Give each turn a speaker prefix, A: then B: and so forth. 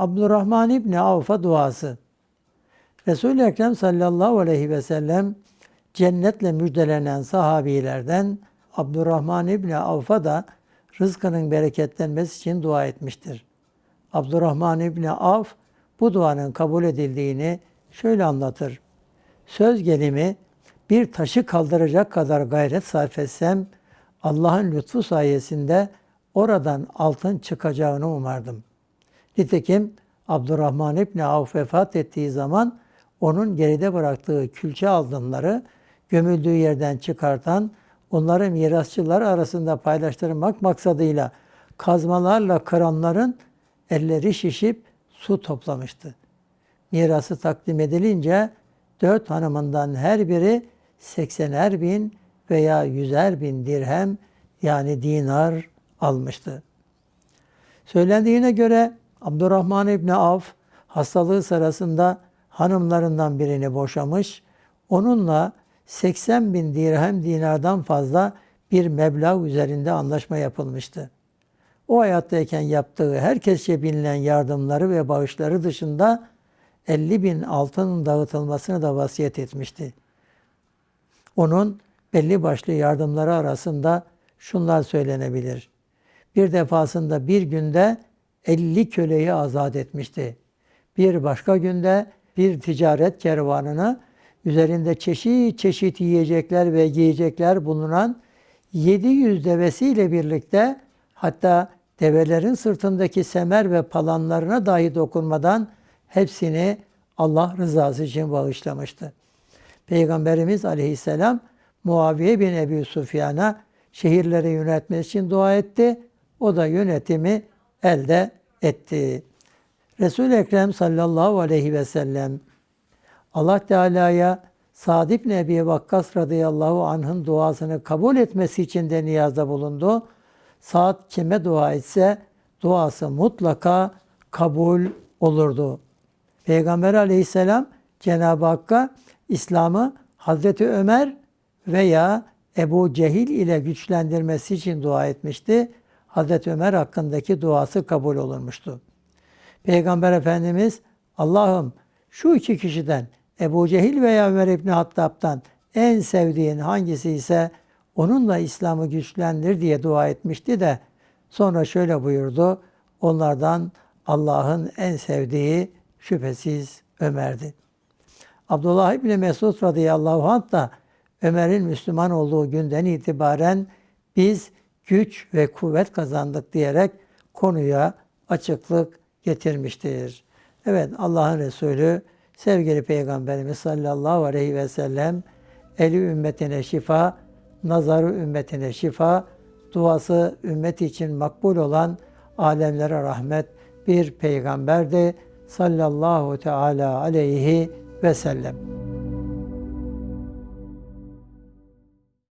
A: Abdurrahman İbni Avf'a duası. Resul-i Ekrem sallallahu aleyhi ve sellem cennetle müjdelenen sahabilerden Abdurrahman İbni Avf'a da rızkının bereketlenmesi için dua etmiştir. Abdurrahman İbni Avf bu duanın kabul edildiğini şöyle anlatır. Söz gelimi bir taşı kaldıracak kadar gayret sarf etsem Allah'ın lütfu sayesinde oradan altın çıkacağını umardım. Nitekim Abdurrahman İbni Avf vefat ettiği zaman onun geride bıraktığı külçe altınları gömüldüğü yerden çıkartan, onları mirasçılar arasında paylaştırmak maksadıyla kazmalarla kıranların elleri şişip su toplamıştı. Mirası takdim edilince dört hanımından her biri 80'er bin veya 100'er bin dirhem yani dinar almıştı. Söylendiğine göre Abdurrahman İbni Avf hastalığı sırasında hanımlarından birini boşamış, onunla 80 bin dirhem dinardan fazla bir meblağ üzerinde anlaşma yapılmıştı. O hayattayken yaptığı herkesçe bilinen yardımları ve bağışları dışında 50 bin altın dağıtılmasını da vasiyet etmişti. Onun belli başlı yardımları arasında şunlar söylenebilir. Bir defasında bir günde 50 köleyi azat etmişti. Bir başka günde bir ticaret kervanını üzerinde çeşit çeşit yiyecekler ve giyecekler bulunan 700 devesiyle birlikte hatta develerin sırtındaki semer ve palanlarına dahi dokunmadan hepsini Allah rızası için bağışlamıştı. Peygamberimiz aleyhisselam Muaviye bin Ebu Sufyan'a şehirleri yönetmesi için dua etti. O da yönetimi elde etti. Resul-i Ekrem sallallahu aleyhi ve sellem Allah Teala'ya Sa'd ibn Ebi Vakkas radıyallahu anh'ın duasını kabul etmesi için de niyazda bulundu. Sa'd kime dua etse duası mutlaka kabul olurdu. Peygamber aleyhisselam Cenab-ı Hakk'a İslam'ı Hazreti Ömer veya Ebu Cehil ile güçlendirmesi için dua etmişti. Hazreti Ömer hakkındaki duası kabul olunmuştu. Peygamber Efendimiz Allah'ım şu iki kişiden Ebu Cehil veya Ömer İbni Hattab'dan en sevdiğin hangisi ise onunla İslam'ı güçlendir diye dua etmişti de sonra şöyle buyurdu. Onlardan Allah'ın en sevdiği şüphesiz Ömer'di. Abdullah İbni Mesud radıyallahu anh da Ömer'in Müslüman olduğu günden itibaren biz güç ve kuvvet kazandık diyerek konuya açıklık getirmiştir. Evet Allah'ın Resulü sevgili Peygamberimiz sallallahu aleyhi ve sellem eli ümmetine şifa, nazarı ümmetine şifa, duası ümmet için makbul olan alemlere rahmet bir peygamberdi sallallahu teala aleyhi ve sellem.